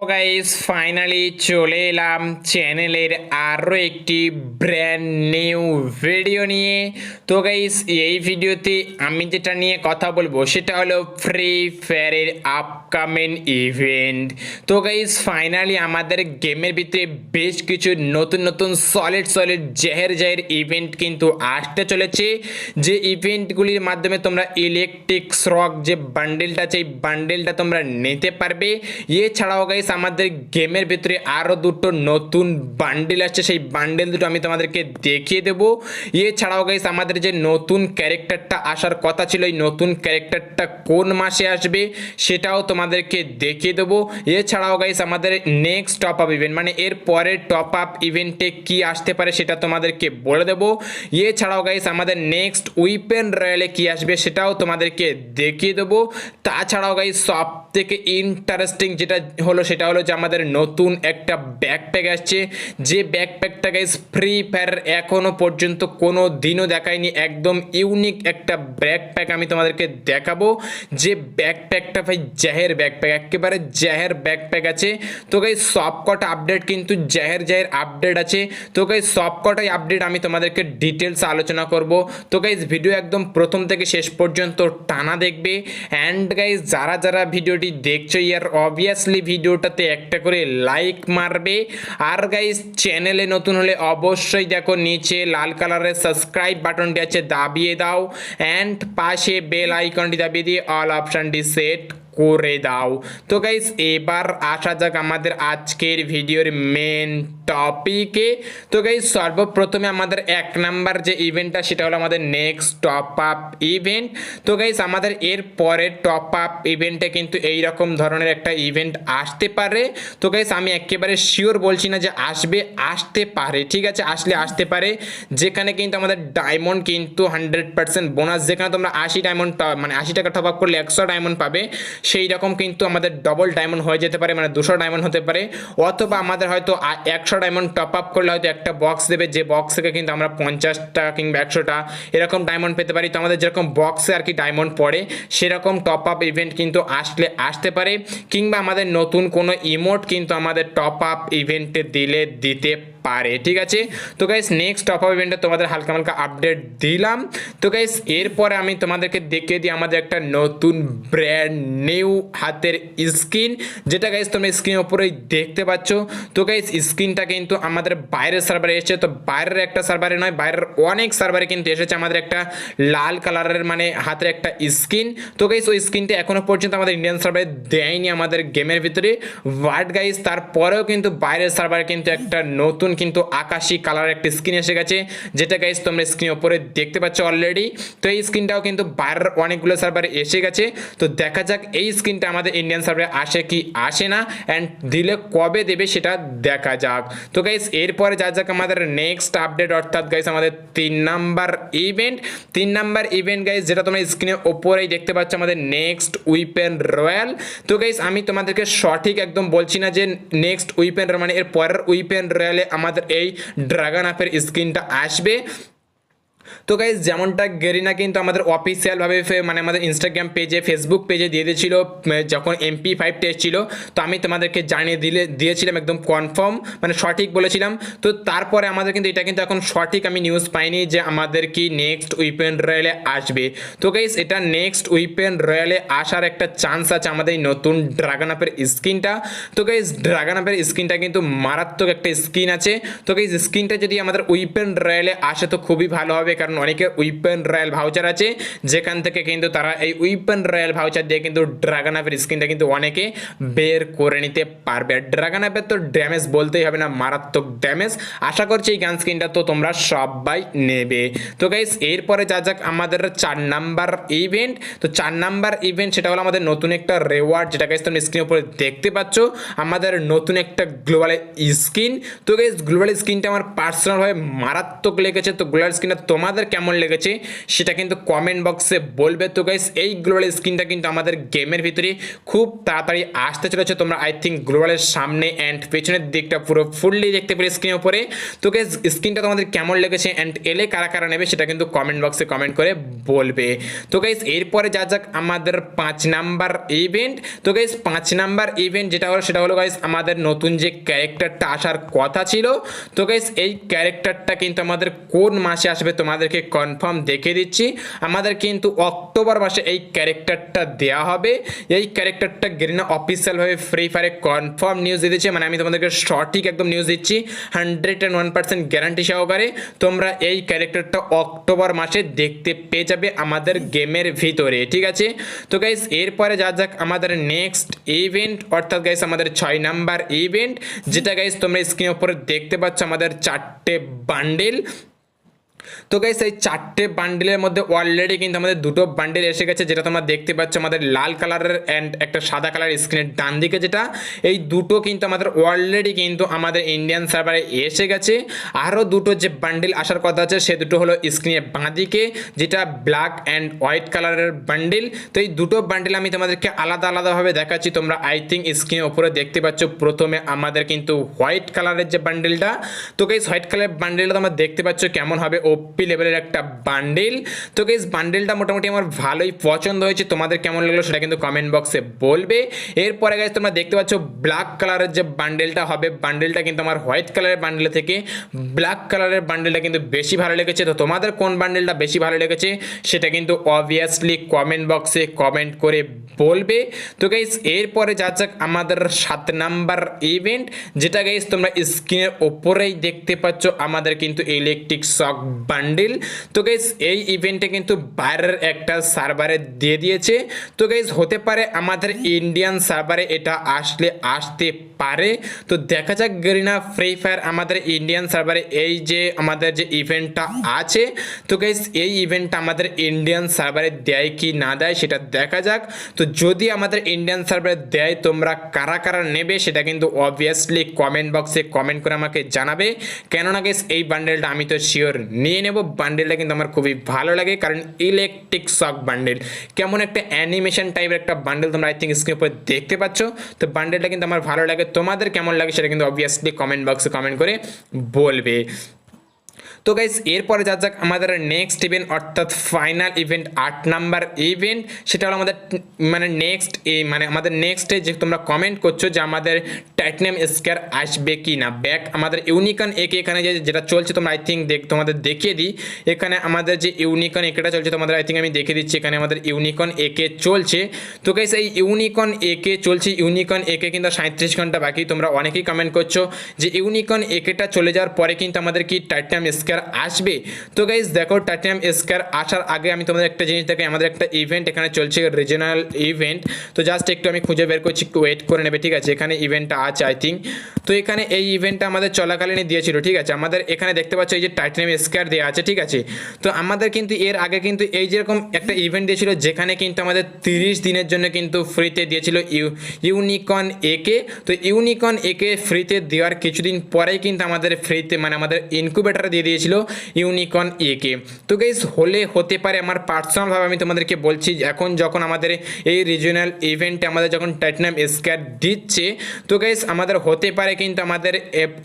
Guys finally চলে এলাম চ্যানেলের আরও একটি ব্র্যান্ড নিউ ভিডিও নিয়ে। তো গাইস এই ভিডিওতে আমি যেটা নিয়ে কথা বলব, সেটা হলো ফ্রি ফায়ারের আপকামিং ইভেন্ট তো গাইস ফাইনালি আমাদের গেমের ভিতরে বেশ কিছু নতুন নতুন সলিড সলিড জেহের, জাহের ইভেন্ট কিন্তু আসতে চলেছে। যে ইভেন্টগুলির মাধ্যমে তোমরা ইলেকট্রিক শ্রক যে বান্ডেলটা এই বান্ডেলটা তোমরা নিতে পারবে। এছাড়াও গাইস আমাদের গেমের ভিতরে আরও দুটো নতুন বান্ডেল আসছে। সেই বান্ডেল দুটো আমি তোমাদেরকে দেখিয়ে দেবো। এছাড়াও গাইস আমাদের যে নতুন ক্যারেক্টারটা আসার কথা ছিল, এই নতুন ক্যারেক্টারটা কোন মাসে আসবে, সেটাও তোমাদেরকে দেখিয়ে দেবো। এছাড়াও গাইস আমাদের নেক্সট টপ আপ ইভেন্ট মানে এর পরের টপ আপ ইভেন্টে কি আসতে পারে সেটা তোমাদেরকে বলে দেবো। এছাড়াও গাইস আমাদের নেক্সট উইপেন রয়্যালে কি আসবে সেটাও তোমাদেরকে দেখিয়ে দেবো। তাছাড়াও গাইস সব থেকে ইন্টারেস্টিং যেটা হলো সেটা হলো যে আমাদের নতুন একটা ব্যাকপ্যাক আসছে। যে ব্যাকপ্যাকটা গাইজ ফ্রি ফায়ার এখনও পর্যন্ত কোনো দিনও দেখায়নি। একদম ইউনিক একটা ব্যাকপ্যাক আমি তোমাদেরকে দেখাবো। যে ব্যাকপ্যাকটা ভাই জাহের ব্যাকপ্যাক একেবারে জাহের ব্যাকপ্যাক আছে। তো গাইস সবকটা আপডেট কিন্তু জাহের জাহের আপডেট আছে। তো গাইস সবকটাই আপডেট আমি তোমাদেরকে ডিটেলস আলোচনা করব। তো গাইজ ভিডিও একদম প্রথম থেকে শেষ পর্যন্ত টানা দেখবে। অ্যান্ড গাইজ যারা যারা ভিডিওটি দেখছ, ইয়ার অবভিয়াসলি ভিডিওটাতে একটা করে লাইক মারবে। আর গাইস চ্যানেলে নতুন হলে অবশ্যই দেখো, নিচে লাল কালারের সাবস্ক্রাইব বাটনটি আছে, দাবিয়ে দাও। অ্যান্ড পাশে বেল আইকনটি দাবিয়ে দিয়ে অল অপশানটি সেট করে দাও। তো গাইস এবার আসা যাক আমাদের আজকের ভিডিওর মেন টপিকে তো গাইস সর্বপ্রথমে আমাদের এক নাম্বার যে ইভেন্টটা সেটা হলো আমাদের নেক্সট টপ আপ ইভেন্ট তো গাইস আমাদের এর পরের টপ আপ ইভেন্টে কিন্তু এই রকম ধরনের একটা ইভেন্ট আসতে পারে। তো গাইস আমি একেবারে শিওর বলছি না যে আসবে, আসতে পারে, ঠিক আছে? আসলে আসতে পারে। যেখানে কিন্তু আমাদের ডায়মন্ড কিন্তু হান্ড্রেড পার্সেন্ট বোনাস যেখানে তোমরা আশি ডায়মন্ড মানে আশি টাকা টপ আপ করলে একশো ডায়মন্ড পাবে। সেই রকম কিন্তু আমাদের ডবল ডায়মন্ড হয়ে যেতে পারে মানে দুশো ডায়মন্ড হতে পারে। অথবা আমাদের হয়তো একশো ডায়মন্ড টপ আপ করলে হয়তো একটা বক্স দেবে, যে বক্স থেকে কিন্তু আমরা পঞ্চাশটা কিংবা একশোটা এরকম ডায়মন্ড পেতে পারি। তো আমাদের যেরকম বক্সে আর কি ডায়মন্ড পড়ে, সেরকম টপ আপ ইভেন্ট কিন্তু আসলে আসতে পারে। কিংবা আমাদের নতুন কোনো ইমোট কিন্তু আমাদের টপ আপ ইভেন্টে দিলে দিতে পারে, ঠিক আছে? তো গাইস নেক্সট টপ আপ ইভেন্টে তোমাদের হালকা হালকা আপডেট দিলাম। তো গাইস এরপরে আমি তোমাদেরকে দেখিয়ে দিই আমাদের একটা নতুন ব্র্যান্ড নিউ হাতের স্ক্রিন যেটা গাইস তোমরা স্ক্রিনের উপরেই দেখতে পাচ্ছ। তো গাইস স্ক্রিনটা কিন্তু আমাদের বাইরের সার্ভারে এসেছে। তো বাইরের একটা সার্ভারে নয়, বাইরের অনেক সার্ভারে কিন্তু এসেছে আমাদের একটা লাল কালারের মানে হাতের একটা স্ক্রিন তো গাইস ওই স্ক্রিনটা এখনও পর্যন্ত আমাদের ইন্ডিয়ান সার্ভারে দেয়নি আমাদের গেমের ভিতরে। বাট গাইস তারপরেও কিন্তু বাইরের সার্ভারে কিন্তু একটা নতুন কিন্তু আকাশি কালার একটা স্ক্রিন এসে গেছে। যেটা গাইস তোমরা স্ক্রিন উপরে দেখতে পাচ্ছ অলরেডি তো এই স্ক্রিনটাও কিন্তু বাইরের অনেকগুলো সার্ভারে এসে গেছে। তো দেখা যাক এই স্ক্রিনটা আমাদের ইন্ডিয়ান সার্ভারে আসে কি আসে না অ্যান্ড দিলে কবে দেবে সেটা দেখা যাক। তো গাইস এরপরে যা যাক আমাদের নেক্সট আপডেট অর্থাৎ গাইস আমাদের তিন নাম্বার ইভেন্ট তিন নাম্বার ইভেন্ট গাইস যেটা তোমরা স্ক্রিনের ওপরেই দেখতে পাচ্ছ আমাদের নেক্সট উইপেন রয়্যাল তো গাইস আমি তোমাদেরকে সঠিক একদম বলছি না যে নেক্সট উইপেন মানে এর পরের উইপেন রয়্যালে আমাদের এই ড্রাগন আপের স্ক্রিনটা আসবে। তো গাইজ যেমনটা গেরিনা কিন্তু আমাদের অফিসিয়ালভাবে মানে আমাদের ইনস্টাগ্রাম পেজে ফেসবুক পেজে দিয়ে দিয়েছিল যখন এমপি ফাইভ টেস্ট ছিল তো আমি তোমাদেরকে জানিয়ে দিলে দিয়েছিলাম, একদম কনফার্ম মানে সঠিক বলেছিলাম। তো তারপরে আমাদের কিন্তু এটা কিন্তু এখন সঠিক আমি নিউজ পাইনি যে আমাদের কি নেক্সট উইপেন রয়্যালে আসবে। তো গাইজ এটা নেক্সট উইপেন রয়্যালে আসার একটা চান্স আছে আমাদের এই নতুন ড্রাগন আপের স্কিনটা তো গাইজ ড্রাগন আপের স্কিনটা কিন্তু মারাত্মক একটা স্কিন আছে। তো গাইজ স্কিনটা যদি আমাদের উইপেন রয়্যালে আসে তো খুবই ভালো হবে। কারণ অনেকে উইপেন রয়্যাল ভাউচার আছে, যেখান থেকে কিন্তু তারা এই উইপেন রয়্যাল ভাউচার দিয়ে কিন্তু ড্রাগন অ্যাপের স্কিনটা কিন্তু অনেকে বের করে নিতে পারবে। ড্রাগন অ্যাপের তো ড্যামেজ বলতেই হবে না, মারাত্মক ড্যামেজ আশা করছি এই গান স্কিনটা তো তোমরা সবাই নেবে। তো গাইস এরপরে যা যাক আমাদের চার নাম্বার ইভেন্ট তো চার নাম্বার ইভেন্ট সেটা হলো আমাদের নতুন একটা রেওয়ার্ড যেটা গাইস তোমরা স্ক্রিনের উপরে দেখতে পাচ্ছ। আমাদের নতুন একটা গ্লোবাল স্কিন তো গাইস গ্লোবাল স্কিনটা আমার পার্সোনালভাবে মারাত্মক লেগেছে। তো গ্লোবাল স্কিনটা তোমার তোমাদের কেমন লেগেছে সেটা কিন্তু কমেন্ট বক্সে বলবে। তো গাইস এই গ্লোবাল স্কিনটা কিন্তু আমাদের গেমের ভিতরে খুব তাড়াতাড়ি আসতে চলেছে। তোমরা আই থিঙ্ক গ্লোবালের সামনে অ্যান্ড পেছনের দিকটা পুরো ফুললি দেখতে পারি স্ক্রিনের উপরে। তো গাইস স্ক্রিনটা তোমাদের কেমন লেগেছে অ্যান্ড এলে কারা কারা নেবে সেটা কিন্তু কমেন্ট বক্সে কমেন্ট করে বলবে। তো গাইস এরপরে যা যাক আমাদের পাঁচ নাম্বার ইভেন্ট তো গাইস পাঁচ নাম্বার ইভেন্ট যেটা হলো সেটা হলো গাইস আমাদের নতুন যে ক্যারেক্টারটা আসার কথা ছিল। তো গাইস এই ক্যারেক্টারটা কিন্তু আমাদের কোন মাসে আসবে তোমাদেরকে কনফার্ম দেখে দিচ্ছি। আমাদের কিন্তু অক্টোবর মাসে এই ক্যারেক্টারটা দেওয়া হবে। এই ক্যারেক্টারটা গেরিনা অফিসিয়ালভাবে ফ্রি ফায়ারে কনফার্ম নিউজ দিচ্ছে। মানে আমি তোমাদেরকে সঠিক একদম নিউজ দিচ্ছি। Hundred and one percent guarantee সহকারে তোমরা এই ক্যারেক্টারটা অক্টোবর মাসে দেখতে পেয়ে যাবে আমাদের গেমের ভিতরে, ঠিক আছে? তো গাইস এরপরে যা যাক আমাদের নেক্সট ইভেন্ট অর্থাৎ গাইস আমাদের ছয় নাম্বার ইভেন্ট যেটা গাইস তোমরা স্ক্রিনের উপরে দেখতে পাচ্ছ আমাদের চারটে বান্ডেল তো গাইস এই চারটে বান্ডেলের মধ্যে অলরেডি কিন্তু আমাদের দুটো বান্ডেল এসে গেছে, যেটা তোমরা দেখতে পাচ্ছ আমাদের লাল কালারের অ্যান্ড একটা সাদা কালার স্ক্রিনের ডান দিকে যেটা। এই দুটো কিন্তু আমাদের অলরেডি কিন্তু আমাদের ইন্ডিয়ান সার্ভারে এসে গেছে। আরও দুটো যে বান্ডেল আসার কথা আছে, সে দুটো হলো স্ক্রিনের বাঁ দিকে, যেটা ব্ল্যাক অ্যান্ড হোয়াইট কালারের বান্ডেল তো এই দুটো বান্ডেল আমি তোমাদেরকে আলাদা আলাদাভাবে দেখাচ্ছি। তোমরা আই থিঙ্ক স্ক্রিনের উপরে দেখতে পাচ্ছ, প্রথমে আমাদের কিন্তু হোয়াইট কালারের যে বান্ডেলটা তো গাইস হোয়াইট কালারের বান্ডেলটা তোমরা দেখতে পাচ্ছ কেমন হবে? ওপি লেভেলের একটা বান্ডেল। তো গাইস বান্ডেলটা মোটামুটি আমার ভালোই পছন্দ হয়েছে। তোমাদের কেমন লাগল সেটা কিন্তু কমেন্ট বক্সে বলবে। এরপরে গাইস তোমরা দেখতে পাচ্ছ ব্ল্যাক কালারের যে বান্ডেলটা হবে, বান্ডেলটা কিন্তু আমার হোয়াইট কালারের বান্ডেল থেকে ব্ল্যাক কালারের বান্ডেলটা কিন্তু বেশি ভালো লেগেছে। তো তোমাদের কোন বান্ডেলটা বেশি ভালো লেগেছে সেটা কিন্তু অবভিয়াসলি কমেন্ট বক্সে কমেন্ট করে বলবে। তো গাইস এরপরে যা যাক আমাদের সাত নাম্বার ইভেন্ট যেটা গাইস তোমরা স্ক্রিনের ওপরেই দেখতে পাচ্ছ আমাদের কিন্তু ইলেকট্রিক শক বান্ডিল। তো গাইস এই ইভেন্টে কিন্তু বাইরের একটা সার্ভারে দিয়ে দিয়েছে। তো গাইস হতে পারে আমাদের ইন্ডিয়ান সার্ভারে এটা আসলে আসতে পারে। তো দেখা যাক, গেরিনা ফ্রি ফায়ার আমাদের ইন্ডিয়ান সার্ভারে এই যে আমাদের যে ইভেন্টটা আছে, তো গাইস এই ইভেন্টটা আমাদের ইন্ডিয়ান সার্ভারে দেয় কি না দেয় সেটা দেখা যাক। তো যদি আমাদের ইন্ডিয়ান সার্ভারে দেয়, তোমরা কারা কারা নেবে সেটা কিন্তু অবভিয়াসলি কমেন্ট বক্সে কমেন্ট করে আমাকে জানাবে। কেননা গেস এই বান্ডেলটা আমি তো শিওর নিয়ে নেব। বান্ডেলটা কিন্তু আমার খুবই ভালো লাগে, কারণ ইলেকট্রিক শক বান্ডেল কেমন একটা অ্যানিমেশন টাইপের একটা বান্ডেল তোমরা আই থিঙ্ক স্ক্রিনের উপরে দেখতে পাচ্ছ। তো বান্ডেলটা কিন্তু আমার ভালো লাগে। তোমাদের কেমন লাগে সেটা কিন্তু অবভিয়াসলি কমেন্ট বক্সে কমেন্ট করে বলবে। তো গাইস এরপরে যা যাক আমাদের নেক্সট ইভেন্ট অর্থাৎ ফাইনাল ইভেন্ট আট নাম্বার ইভেন্ট সেটা হলো আমাদের মানে নেক্সট এই মানে আমাদের নেক্সটে যে তোমরা কমেন্ট করছ যে আমাদের টাইটনিয়াম স্কোয়ার আসবে কি না ব্যাক আমাদের ইউনিকন একে এখানে যে যেটা চলছে, তোমরা আই থিঙ্ক দেখ, তোমাদের দেখিয়ে দিই। এখানে আমাদের যে ইউনিকন একেটা চলছে, তোমাদের আই থিঙ্ক আমি দেখিয়ে দিচ্ছি, এখানে আমাদের ইউনিকন একে চলছে। তো গাইস এই ইউনিকন একে চলছে ইউনিকন একে কিন্তু সাঁত্রিশ ঘণ্টা বাকি, তোমরা অনেকেই কমেন্ট করছ যে ইউনিকন একেটা চলে যাওয়ার পরে কিন্তু আমাদের কি টাইটানিয়াম স্কোয়ার আসবে। তো গাইজ দেখো টাইটানিয়াম স্কোয়ার আসার আগে আমি তোমাদের একটা জিনিস দেখাই। আমাদের একটা ইভেন্ট এখানে চলছে রিজনাল ইভেন্ট তো জাস্ট একটু আমি খুঁজে বের করছি ওয়েট করে নেবে, ঠিক আছে? এখানে ইভেন্টটা আছে আই থিঙ্ক তো এখানে এই ইভেন্টটা আমাদের চলাকালীনই দিয়েছিল, ঠিক আছে? আমাদের এখানে দেখতে পাচ্ছ এই যে টাইটানিয়াম স্কোয়ার দেওয়া আছে, ঠিক আছে? তো আমাদের কিন্তু এর আগে কিন্তু এই যেরকম একটা ইভেন্ট দিয়েছিল, যেখানে কিন্তু আমাদের তিরিশ দিনের জন্য কিন্তু ফ্রিতে দিয়েছিল ইউ ইউনিকন একে তো ইউনিকন একে ফ্রিতে দেওয়ার কিছুদিন পরেই কিন্তু আমাদের ফ্রিতে মানে আমাদের ইনকুবেটার দিয়ে দিয়েছিল ইউনিকন একে তো গাইজ হলে হতে পারে আমার পার্সোনালভাবে আমি তোমাদেরকে বলছি, এখন যখন আমাদের এই রিজিওনাল ইভেন্টে আমাদের যখন টাইটানিয়াম স্কোয়ার দিচ্ছে, তো গাইজ আমাদের হতে পারে কিন্তু আমাদের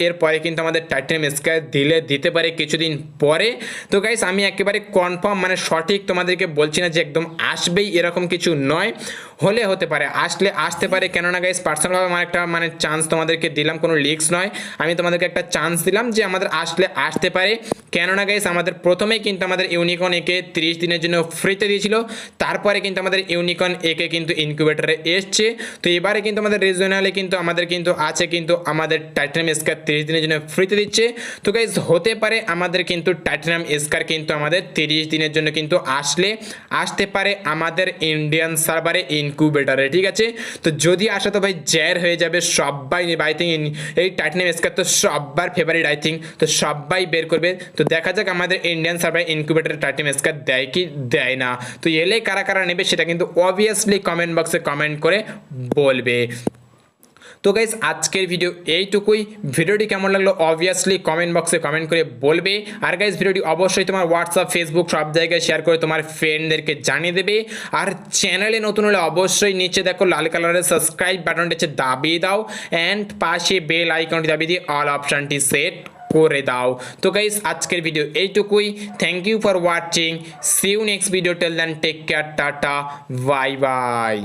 এর পরে কিন্তু আমাদের টাইটানিয়াম স্কোয়ার দিলে, দিতে পারে কিছুদিন পরে। তো গাইজ আমি একেবারে কনফার্ম মানে সঠিক তোমাদেরকে বলছি না যে একদম আসবেই এরকম কিছু নয়। হলে হতে পারে, আসলে আসতে পারে। কেননা গাইজ পার্সোনালভাবে আমার একটা মানে চান্স তোমাদেরকে দিলাম, কোনো লিক্স নয়। আমি তোমাদেরকে একটা চান্স দিলাম যে আমাদের আসলে আসতে পারে। কেননা গাইস আমাদের প্রথমেই কিন্তু আমাদের ইউনিকন একে তিরিশ দিনের জন্য ফ্রিতে দিয়েছিল। তারপরে কিন্তু আমাদের ইউনিকন একে কিন্তু ইনকিউবেটারে এসছে। তো এবারে কিন্তু আমাদের রিজনালে কিন্তু আমাদের কিন্তু আছে কিন্তু আমাদের টাইটানিয়াম স্কার তিরিশ দিনের জন্য ফ্রিতে দিচ্ছে। তো গাইজ হতে পারে আমাদের কিন্তু টাইটানিয়াম স্কার কিন্তু আমাদের তিরিশ দিনের জন্য কিন্তু আসলে, আসতে পারে আমাদের ইন্ডিয়ান সার্ভারে ইনকিউবেটারে ঠিক আছে? তো যদি আসে তো ভাই জ্যার হয়ে যাবে সবাই আই থিঙ্ক এই টাইটানিয়াম স্কার তো সব্বার ফেভারিট আই থিঙ্ক তো সবাই বের করবে। তো দেখা যাক আমাদের ইন্ডিয়ান সার্ভাই ইনকিউবেটার টাইটানিয়াম স্কার দেয় কি দেয় না। তো এলে কারা কারা নেবে, সেটা কিন্তু অবভিয়াসলি কমেন্ট বক্সে কমেন্ট করে বলবে। তো গাইজ আজকের ভিডিও এইটুকুই। ভিডিওটি কেমন লাগল অবভিয়াসলি কমেন্ট বক্সে কমেন্ট করে বলবে। আর গাইজ ভিডিওটি অবশ্যই তোমার হোয়াটসঅ্যাপ ফেসবুক সব জায়গায় শেয়ার করে তোমার ফ্রেন্ডদেরকে জানিয়ে দেবে। আর চ্যানেলে নতুন হলে অবশ্যই নিচে দেখো লাল কালারের সাবস্ক্রাইব বাটনটি হচ্ছে দাবিয়ে দাও। অ্যান্ড পাশে বেল আইকনটি দাবিয়ে দিয়ে অল অপশানটি সেট করে দাও। তো গাইজ আজকের ভিডিও এইটুকুই। Thank you for watching see you next video till then take care tata bye bye